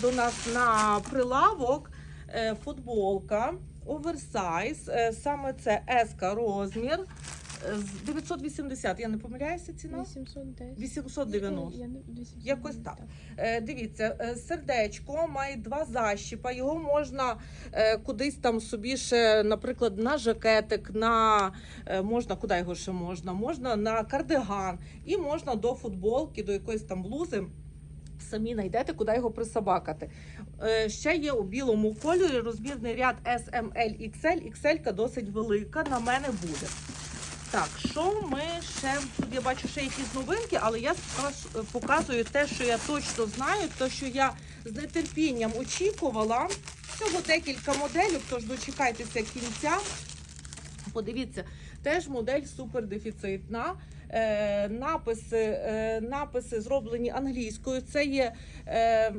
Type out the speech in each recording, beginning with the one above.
До нас на прилавок е, футболка оверсайз. Е, Саме це S розмір. Е, з 980, я не помиляюся ціна? 810. 890. Я не- 890, Якось так. Е, Дивіться, е, сердечко має два защіпа. Його можна е, кудись там собі ще, наприклад, на жакетик, на е, можна куди його ще можна? Можна на кардиган і можна до футболки, до якоїсь там блузи. Самі знайдете, куди його присобакати. Е, ще є у білому кольорі розмірний ряд SML XL. XL досить велика, на мене буде. Так, що ми ще тут я бачу ще якісь новинки, але я показую те, що я точно знаю, те, що я з нетерпінням очікувала. Всього декілька моделів, тож дочекайтеся кінця. Подивіться, теж модель супердефіцитна. Е, написи, е, написи зроблені англійською. Це є е,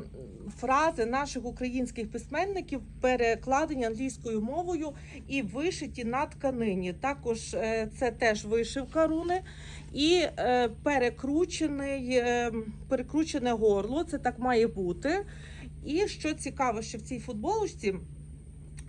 фрази наших українських письменників, перекладені англійською мовою і вишиті на тканині. Також е, це теж вишивка руни і е, перекручений, е, перекручене горло. Це так має бути. І що цікаво, що в цій футболочці.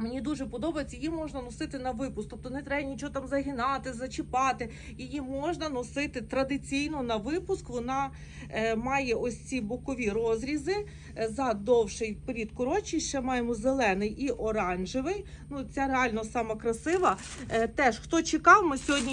Мені дуже подобається, її можна носити на випуск, тобто не треба нічого там загинати, зачіпати. Її можна носити традиційно на випуск. Вона е, має ось ці бокові розрізи е, за довший період коротший. Ще маємо зелений і оранжевий. Ну ця реально сама красива. Е, теж хто чекав, ми сьогодні.